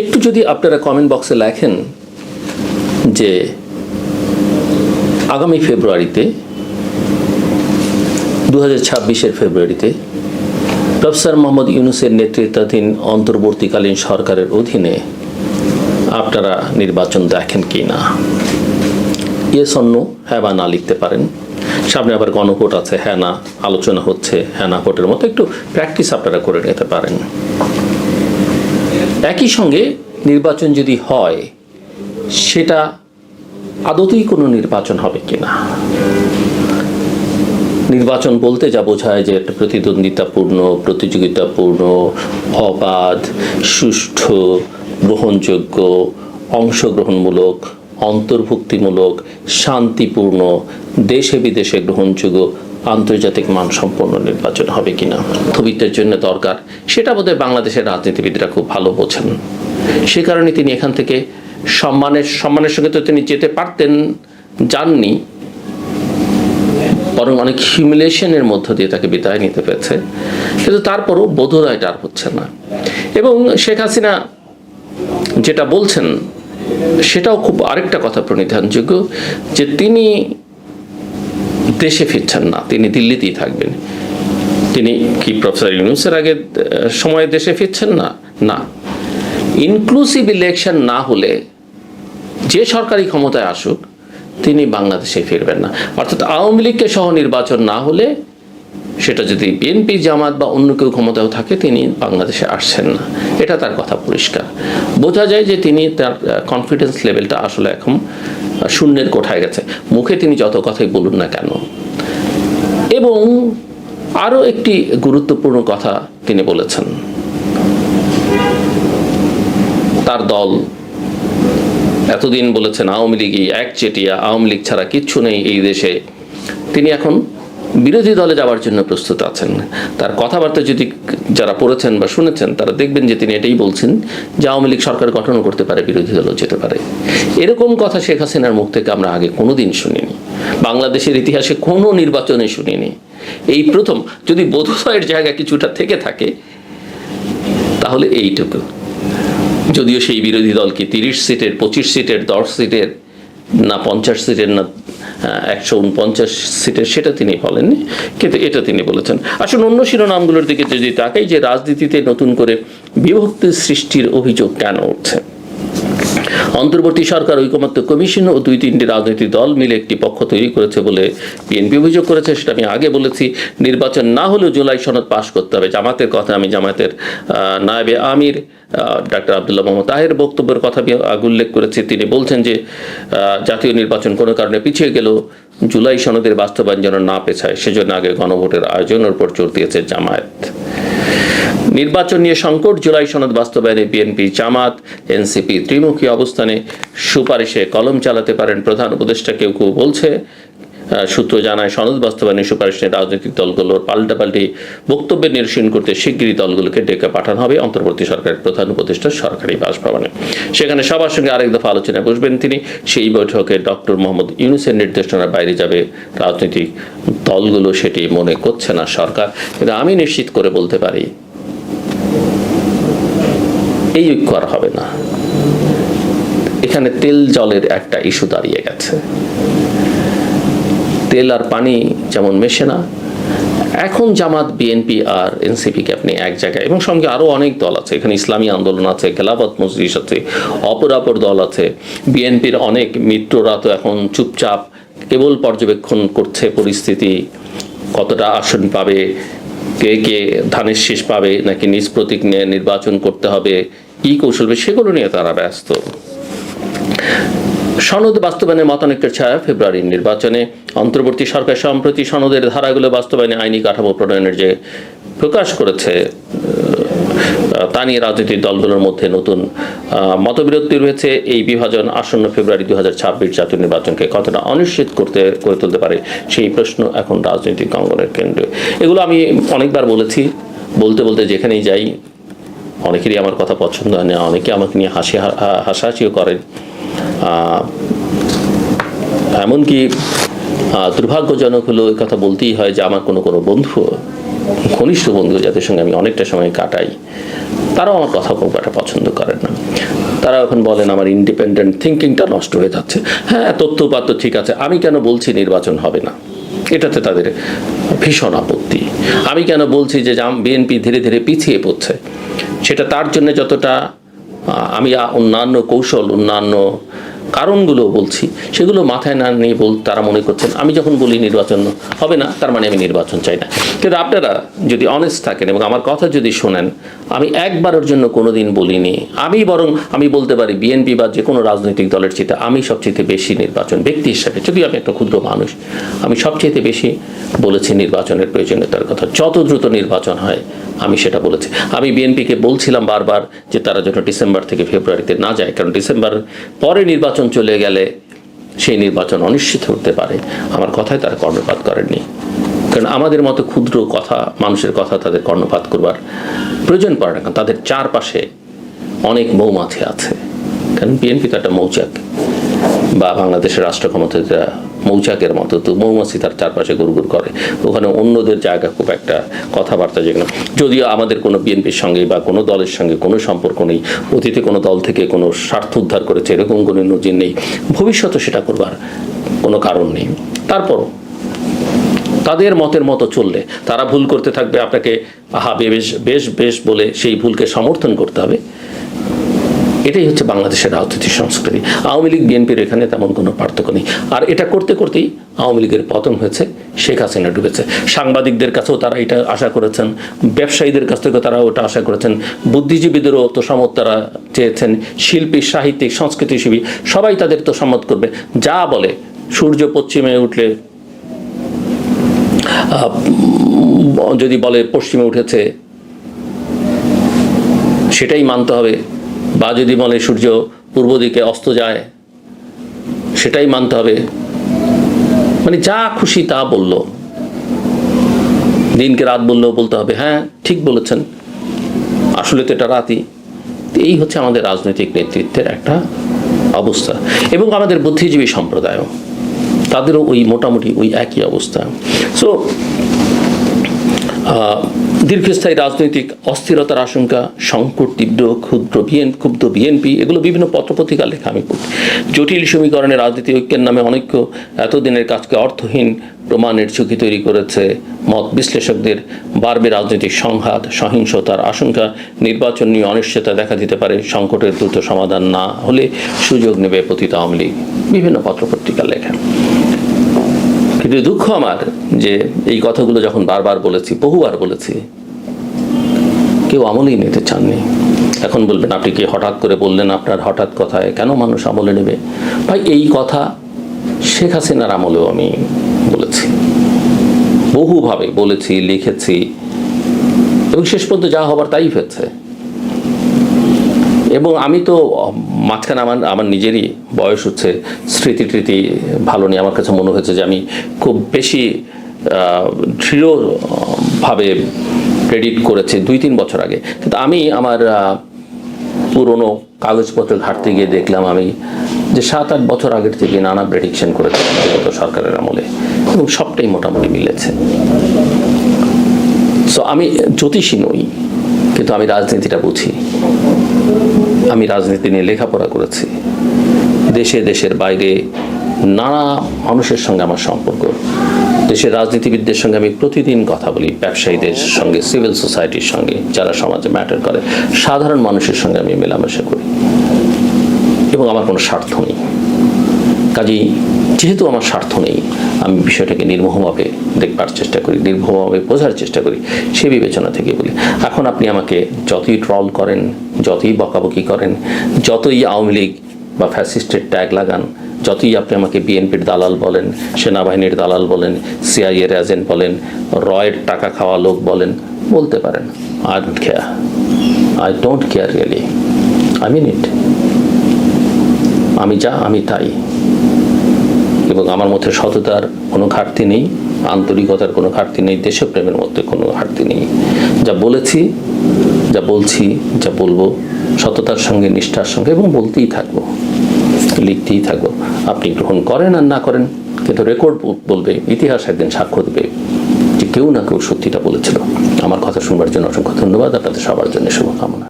একটু যদি আপনারা কমেন্ট বক্সে লেখেন যে আগামী ফেব্রুয়ারিতে দু হাজার ফেব্রুয়ারিতে প্রফেসর মোহাম্মদ ইউনুসের নেতৃত্বাধীন অন্তর্বর্তীকালীন সরকারের অধীনে আপনারা নির্বাচন দেখেন কি না? ইয়ে সন্ন হ্যাঁ বা না লিখতে পারেন। সামনে আবার গণভোট আছে হ্যাঁ না, আলোচনা হচ্ছে হ্যাঁ না ভোটের মতো একটু প্র্যাকটিস আপনারা করে নিতে পারেন। একই সঙ্গে নির্বাচন যদি হয়, সেটা আদতেই কোনো নির্বাচন হবে কিনা? নির্বাচন বলতে যা বোঝায় যে একটা প্রতিদ্বন্দ্বিতাপূর্ণ, প্রতিযোগিতাপূর্ণ, অবাধ, সুষ্ঠু, গ্রহণযোগ্য, অংশগ্রহণমূলক, অন্তর্ভুক্তিমূলক, শান্তিপূর্ণ, দেশে বিদেশে গ্রহণযোগ্য আন্তর্জাতিক মানসম্পন্ন নির্বাচন হবে কিনা? মধ্যবিত্তের জন্য দরকার। সেটা বোধহয় বাংলাদেশের রাজনীতিবিদরা খুব ভালো বোঝেন। সে কারণে তিনি এখান থেকে সম্মানের সম্মানের সঙ্গে তো তিনি যেতে পারতেন, যাননি। বরং অনেক হিউমিলেশনের মধ্য দিয়ে তাকে বিদায় নিতে পেরেছে। কিন্তু তারপরও বোধোদয়টা আর হচ্ছে না। এবং শেখ হাসিনা যেটা বলছেন, সেটাও খুব আরেকটা কথা প্রণিধানযোগ্য যে তিনি দেশে ফিরছেন না। তিনি দিল্লিতেই থাকবেন। তিনি কি প্রফেসর ইউনুসের আগে সময়ে দেশে ফিরছেন না? না। ইনক্লুসিভ ইলেকশন না হলে যে সরকারি ক্ষমতায় আসুক, তিনি বাংলাদেশে ফিরবেন না। অর্থাৎ আওয়ামী লীগকে সহ নির্বাচন না হলে সেটা যদি বিএনপি জামাত বা অন্য কেউ ক্ষমতাও থাকে, তিনি বাংলাদেশে আসছেন না। এটা তার কথা পরিষ্কার। বোঝা যায় যে তিনি তার কনফিডেন্স লেভেলটা আসলে এখন শূন্যের কোঠায় গেছে। মুখে তিনি যত কথাই বলুন না কেন। এবং আরও একটি গুরুত্বপূর্ণ কথা তিনি বলেছেন। তার দল এতদিন বলেছেন, আওয়ামী লীগই একচেটিয়া, আওয়ামী লীগ ছাড়া কিচ্ছু নেই এই দেশে। তিনি এখন বিরোধী দলে যাওয়ার জন্য প্রস্তুত আছেন। তার কথাবার্তা যদি যারা পড়েছেন বা শুনেছেন, তারা দেখবেন যে তিনি এটাই বলছেন যে আওয়ামী লীগ সরকার গঠনও করতে পারে, বিরোধী দলও যেতে পারে। এরকম কথা শেখ হাসিনার মুখ থেকে আমরা আগে কোনোদিন শুনিনি। বাংলাদেশের ইতিহাসে কোনো নির্বাচনে শুনিনি। এই প্রথম যদি বোধোদয়ের জায়গা কিছুটা থেকে থাকে, তাহলে এইটুকু। যদিও সেই বিরোধী দল কি তিরিশ সিটের, পঁচিশ সিটের, দশ সিটের, না পঞ্চাশ সিটের, না একশো উনপঞ্চাশ সিটের সেটা তিনি বলেননি, কিন্তু এটা তিনি বলেছেন। আসলে অন্য শিরোনামগুলোর দিকে যদি তাকাই, যে রাজনীতিতে নতুন করে বিভক্তির সৃষ্টির অভিযোগ কেন উঠছে? অন্তর্বর্তী সরকার, ঐকমত্য কমিশন ও দুই তিনটি রাজনৈতিক দল মিলে একটি পক্ষ তৈরি করেছে বলে বিএনপি অভিযোগ করেছে। সেটা আমি আগে বলেছি। নির্বাচন না হলেও জুলাই সনদ পাশ করতে হবে। জামাতের কথা আমি জামাতের নায়েবে আমির ডাক্তার আবদুল্লাহ মোহাম্মদ তাহের বক্তব্যের কথা আমি উল্লেখ করেছি। তিনি বলছেন যে জাতীয় নির্বাচন কোনো কারণে পিছিয়ে গেলেও জুলাই সনদের বাস্তবায়ন যেন না পেছায়, সেজন্য আগে গণভোটের আয়োজনের উপর জোর দিয়েছে জামায়াত। নির্বাচন নিয়ে সংকট, জুলাই সনদ বাস্তবায়নে বিএনপি জামাত, এনসিপি ত্রিমুখী অবস্থানে সুপারিশে কলম চালাতে পারেন প্রধান উপদেষ্টা। কেউ কেউ বলছে সূত্র জানায় সনদ বাস্তবায়নের সুপারিশ নিয়ে রাজনৈতিক দলগুলোর পাল্টাপাল্টি বক্তব্যের নিরসন করতে শিগগিরই দলগুলোকে ডেকে পাঠানো হবে অন্তর্বর্তী সরকারের প্রধান উপদেষ্টা সরকারি বাসভবনে। সেখানে সবার সঙ্গে আরেক দফা আলোচনায় বসবেন তিনি। সেই বৈঠকে ডক্টর মোহাম্মদ ইউনুসের নির্দেশনার বাইরে যাবে রাজনৈতিক দলগুলো, সেটি মনে করছে না সরকার। কিন্তু আমি নিশ্চিত করে বলতে পারি। এই ঐক্য আর হবে না। এখানে তেল জলের একটা ইস্যু দাঁড়িয়ে গেছে। তেল আর পানি যেমন মেশে না, এখন জামাত বিএনপি আর এনসিপিকে আপনি এক জায়গায় এবং সঙ্গে আরও অনেক দল আছে। এখানে ইসলামী আন্দোলন আছে, খেলাফত মজলিস আছে, অপরাপর দল আছে। বিএনপির অনেক মিত্ররা তো এখন চুপচাপ কেবল পর্যবেক্ষণ করছে পরিস্থিতি, কতটা আসন পাবে, কে কে ধানের শীষ পাবে, নাকি নিজ প্রতীক নিয়ে নির্বাচন করতে হবে কি কৌশল সেগুলো নিয়ে তারা ব্যস্ত। সনদ বাস্তবায়নের মতানৈক্যের ছায়া ফেব্রুয়ারির নির্বাচনে। অন্তর্বর্তী সরকার সম্প্রতি সনদের ধারাগুলো বাস্তবায়নে আইনি কাঠামো প্রণয়নের যে প্রকাশ করেছে তা নিয়ে রাজনৈতিক দলগুলোর মধ্যে নতুন মতবিরোধ রয়েছে এই বিভাজন আসন্ন ফেব্রুয়ারি দু হাজার ছাব্বিশ জাতীয় নির্বাচনকে কতটা অনিশ্চিত করতে, করে তুলতে পারে সেই প্রশ্ন এখন রাজনৈতিক অঙ্গনের কেন্দ্রে। এগুলো আমি অনেকবার বলেছি, বলতে বলতে যেখানেই যাই অনেকেরই আমার কথা পছন্দ হয় না, অনেকে আমাকে নিয়ে হাসি হাসাহাসিও করেন। এমনকি দুর্ভাগ্যজনক হলো এই কথা বলতেই হয় যে আমার কোনো কোনো বন্ধু, ঘনিষ্ঠ বন্ধু যাদের সঙ্গে আমি অনেকটা সময় কাটাই, তারাও আমার কথা খুব একটা পছন্দ করেন না। তারা এখন বলেন, আমার ইন্ডিপেন্ডেন্ট থিঙ্কিংটা নষ্ট হয়ে যাচ্ছে। হ্যাঁ তথ্যপাত্র ঠিক আছে, আমি কেন বলছি নির্বাচন হবে না? এটাতে তাদের ভীষণ আপত্তি। আমি কেন বলছি যে বিএনপি ধীরে ধীরে পিছিয়ে পড়ছে? সেটা তার জন্য যতটা আমি অন্যান্য কৌশল, অন্যান্য কারণগুলো বলছি, সেগুলো মাথায় না নিয়ে বল তারা মনে করছেন, আমি যখন বলি নির্বাচন হবে না, তার মানে আমি নির্বাচন চাই না। কিন্তু আপনারা যদি অনেস্ট থাকেন এবং আমার কথা যদি শোনেন, আমি একবারের জন্য কোনোদিন বলিনি। আমি বরং আমি বলতে পারি, বিএনপি বা যে কোনো রাজনৈতিক দলের চেয়ে আমি সবচেয়ে বেশি নির্বাচন ব্যক্তি হিসাবে, যদিও আমি একটা ক্ষুদ্র মানুষ, আমি সবচেয়ে বেশি বলেছি নির্বাচনের প্রয়োজনীয়তার কথা। যত দ্রুত নির্বাচন হয়, আমি সেটা বলেছি। আমি বিএনপিকে বলছিলাম বারবার যে তারা যেন ডিসেম্বর থেকে ফেব্রুয়ারিতে না যায়, কারণ ডিসেম্বর পরে নির্বাচন চলে গেলে সেই নির্বাচন অনিশ্চিত হতে পারে। আমার কথায় তারা কর্ণপাত করেননি। কারণ আমাদের মতো ক্ষুদ্র কথা, মানুষের কথা তাদের কর্ণপাত করবার প্রয়োজন পড়ে না। কারণ তাদের চারপাশে অনেক মৌমাছি আছে। কারণ বিএনপি তো একটা মৌচাক বা বাংলাদেশের রাষ্ট্র ক্ষমতা মৌচাকের মতো তো মৌমাছি তার চারপাশে গুড়গুড় করে। ওখানে অন্যদের জায়গা খুব একটা কথাবার্তা যেগুলো। যদিও আমাদের কোনো বিএনপির সঙ্গে বা কোনো দলের সঙ্গে কোনো সম্পর্ক নেই, অতীতে কোনো দল থেকে কোনো স্বার্থ উদ্ধার করেছে, এরকম কোনো নজির নেই। ভবিষ্যতে সেটা করবার কোনো কারণ নেই। তারপরও তাদের মতের মতো চললে তারা ভুল করতে থাকবে, আপনাকে আহা, বেশ বেশ বেশ বলে সেই ভুলকে সমর্থন করতে হবে। এটাই হচ্ছে বাংলাদেশের রাজনীতি সংস্কৃতি। আওয়ামী লীগ, বিএনপির এখানে তেমন কোনো পার্থক্য নেই। আর এটা করতে করতেই আওয়ামী লীগের পতন হয়েছে, শেখ হাসিনা ডুবেছে। সাংবাদিকদের কাছেও তারা এটা আশা করেছেন, ব্যবসায়ীদের কাছ থেকেও তারা ওটা আশা করেছেন, বুদ্ধিজীবীদেরও তোষামত তারা চেয়েছেন, শিল্পী, সাহিত্যিক সংস্কৃতিসেবী সবাই তাদের তোষামত করবে। যা বলে, সূর্য পশ্চিমে উঠলে যদি বলে পশ্চিমে উঠেছে, সেটাই মানতে হবে। বা যদি বলে সূর্য পূর্ব দিকে অস্ত যায়, সেটাই মানতে হবে। মানে যা খুশি তা বলল। দিনকে রাত বললেও বলতে হবে হ্যাঁ ঠিক বলেছেন। আসলে তো এটা রাতই। এই হচ্ছে আমাদের রাজনৈতিক নেতৃত্বের একটা অবস্থা। এবং আমাদের বুদ্ধিজীবী সম্প্রদায়ও। তাদেরও ওই মোটামুটি ওই একই অবস্থা। সো দীর্ঘস্থায়ী রাজনৈতিক অস্থিরতার আশঙ্কা, সংকট তীব্র, ক্ষুদ্র বিএন, ক্ষুব্ধ বিএনপি, এগুলো বিভিন্ন পত্রপত্রিকা লেখা আমি পড়ি। জটিল সমীকরণে রাজনীতি ঐক্যের নামে অনৈক্য, এতদিনের কাজকে অর্থহীন প্রমাণের ঝুঁকি তৈরি করেছে মত বিশ্লেষকদের বাড়বে রাজনৈতিক সংঘাত, সহিংসতার আশঙ্কা, নির্বাচন নিয়ে অনিশ্চয়তা দেখা দিতে পারে, সংকটের দ্রুত সমাধান না হলে সুযোগ নেবে পতিত আওয়ামী লীগ। বিভিন্ন পত্রপত্রিকা লেখা। কিন্তু দুঃখ আমার যে এই কথাগুলো যখন বারবার বলেছি, বহুবার বলেছি, কেউ আমলেই নিতে চাননি। এখন বলবেন, আপনি কি হঠাৎ করে বললেন আপনার হঠাৎ কথায়? কেন মানুষ আমলে নেবে? ভাই, এই কথা শেখ হাসিনার আমলেও আমি বলেছি। বহুভাবে বলেছি, লিখেছি, এবং শেষ পর্যন্ত যা হবার তাই হয়েছে। এবং আমি তো মাঝখানে আমার আমার নিজেরই বয়স হচ্ছে, স্মৃতি টৃতি ভালো নেই আমার কাছে মনে হয়েছে যে আমি খুব বেশি দৃঢ়ভাবে প্রেডিক্ট করেছি দুই তিন বছর আগে। কিন্তু আমি আমার পুরনো কাগজপত্র ঘাটতে গিয়ে দেখলাম আমি যে সাত আট বছর আগের থেকে নানা প্রেডিকশন করেছে গত সরকারের আমলে এবং সবটাই মোটামুটি মিলেছে। সো আমি জ্যোতিষী নই, কিন্তু আমি রাজনীতিটা বুঝি। আমি রাজনীতি নিয়ে লেখাপড়া করেছি। দেশে, দেশের বাইরে নানা মানুষের সঙ্গে আমার সম্পর্ক। দেশের রাজনীতিবিদদের সঙ্গে আমি প্রতিদিন কথা বলি, ব্যবসায়ীদের সঙ্গে, সিভিল সোসাইটির সঙ্গে, যারা সমাজে ম্যাটার করে। সাধারণ মানুষের সঙ্গে আমি মেলামেশা করি। এবং আমার কোনো স্বার্থ নেই। কাজেই যেহেতু আমার স্বার্থ নেই, আমি বিষয়টাকে নির্মোহভাবে দেখবার চেষ্টা করি নির্মোহভাবে বোঝার চেষ্টা করি, সে বিবেচনা থেকে বলি। এখন আপনি আমাকে যতই ট্রল করেন, যতই বকাবকি করেন, যতই আওয়ামী লীগ বা ফ্যাসিস্টের ট্যাগ লাগান, যতই আপনি আমাকে বিএনপির দালাল বলেন, সেনাবাহিনীর দালাল বলেন সিআইএর এজেন্ট বলেন, রয়ের টাকা খাওয়া লোক বলেন, বলতে পারেন I don't care I don't care really I mean it আমি যা, আমি তাই। এবং আমার মধ্যে সততার কোনো ঘাটতি নেই, আন্তরিকতার কোনো ঘাটতি নেই, দেশপ্রেমের মধ্যে কোনো ঘাটতি নেই। যা বলেছি, যা বলছি, যা বলব, সততার সঙ্গে, নিষ্ঠার সঙ্গে এবং বলতেই থাকব, লিখতেই থাকব। আপনি গ্রহণ করেন আর না করেন, কিন্তু রেকর্ড বলবে, ইতিহাস একদিন সাক্ষ্য দেবে যে কেউ না কেউ সত্যিটা বলেছিল। আমার কথা শুনবার জন্য অসংখ্য ধন্যবাদ, আপনাদের সবার জন্য শুভকামনা।